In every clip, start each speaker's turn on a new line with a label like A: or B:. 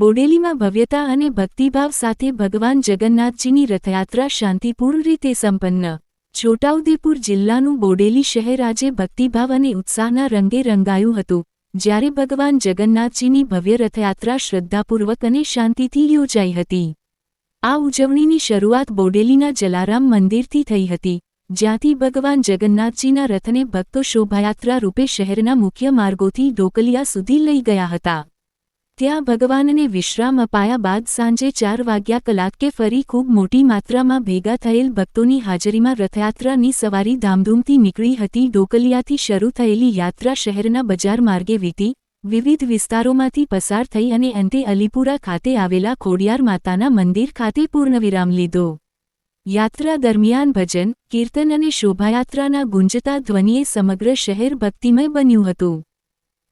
A: બોડેલીમાં ભવ્યતા અને ભક્તિભાવ સાથે ભગવાન જગન્નાથજીની રથયાત્રા શાંતિપૂર્ણ રીતે સંપન્ન. છોટાઉદેપુર જિલ્લાનું બોડેલી શહેર આજે ભક્તિભાવ અને ઉત્સાહના રંગે રંગાયું હતું. જ્યારે ભગવાન જગન્નાથજીની ભવ્ય રથયાત્રા શ્રદ્ધાપૂર્વક અને શાંતિથી યોજાઈ હતી. આ ઉજવણીની શરૂઆત બોડેલીના જલારામ મંદિરથી થઈ હતી. જ્યાંથી ભગવાન જગન્નાથજીના રથને ભક્તો શોભાયાત્રા રૂપે શહેરના મુખ્ય માર્ગોથી ઢોકલિયા સુધી લઈ ગયા હતા. ત્યાં ભગવાનને વિશ્રામ અપાયા બાદ સાંજે ચાર વાગ્યા કલાકે ફરી ખૂબ મોટી માત્રામાં ભેગા થયેલ ભક્તોની હાજરીમાં રથયાત્રાની સવારી ધામધૂમથી નીકળી હતી. ડોકલિયાથી શરૂ થયેલી યાત્રા શહેરના બજાર માર્ગે વીતી. વિવિધ વિસ્તારોમાંથી પસાર થઈ અને અંતે અલીપુરા ખાતે આવેલા ખોડિયાર માતાના મંદિર ખાતે પૂર્ણવિરામ લીધો. યાત્રા દરમિયાન ભજન, કીર્તન અને શોભાયાત્રાના ગુંજતા ધ્વનિએ સમગ્ર શહેર ભક્તિમય બન્યું હતું.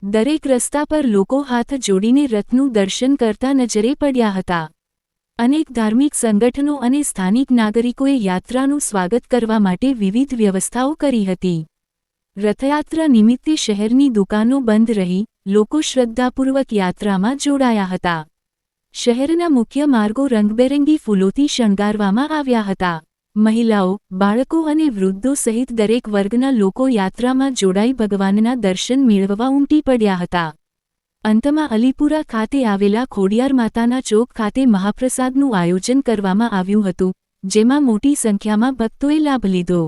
A: દરેક રસ્તા પર લોકો હાથ જોડીને રથનું દર્શન કરતા નજરે પડ્યા હતા. અનેક ધાર્મિક સંગઠનો અને સ્થાનિક નાગરિકોએ યાત્રાનું સ્વાગત કરવા માટે વિવિધ વ્યવસ્થાઓ કરી હતી. રથયાત્રા નિમિત્તે શહેરની દુકાનો બંધ રહી, લોકો શ્રદ્ધાપૂર્વક યાત્રામાં જોડાયા હતા. શહેરના મુખ્ય માર્ગો રંગબેરંગી ફૂલોથી શણગારવામાં આવ્યા હતા. મહિલાઓ, બાળકો અને વૃદ્ધો સહિત દરેક વર્ગના લોકો યાત્રામાં જોડાઈ ભગવાનના દર્શન મેળવવા ઉમટી પડ્યા હતા. અંતમાં અલીપુરા ખાતે આવેલા ખોડિયાર માતાના ચોક ખાતે મહાપ્રસાદનું આયોજન કરવામાં આવ્યું હતું, જેમાં મોટી સંખ્યામાં ભક્તોએ લાભ લીધો.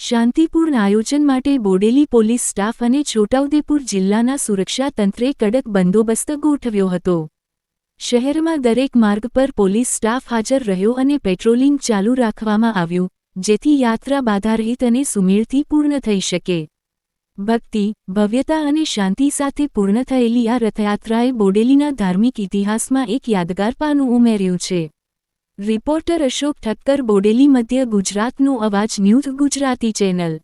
A: શાંતિપૂર્ણ આયોજન માટે બોડેલી પોલીસ સ્ટાફ અને છોટાઉદેપુર જિલ્લાના સુરક્ષા તંત્રે કડક બંદોબસ્ત ગોઠવ્યો હતો. શહેરમાં દરેક માર્ગ પર પોલીસ સ્ટાફ હાજર રહ્યો અને પેટ્રોલિંગ ચાલુ રાખવામાં આવ્યું, જેથી યાત્રા બાધારહિત અને સુમેળથી પૂર્ણ થઈ શકે. ભક્તિ, ભવ્યતા અને શાંતિ સાથે પૂર્ણ થયેલી આ રથયાત્રાએ બોડેલીના ધાર્મિક ઇતિહાસમાં એક યાદગાર પાનું ઉમેર્યું છે. રિપોર્ટર અશોક ઠક્કર બોડેલી મધ્ય ગુજરાતનો અવાજ ન્યૂઝ ગુજરાતી ચેનલ.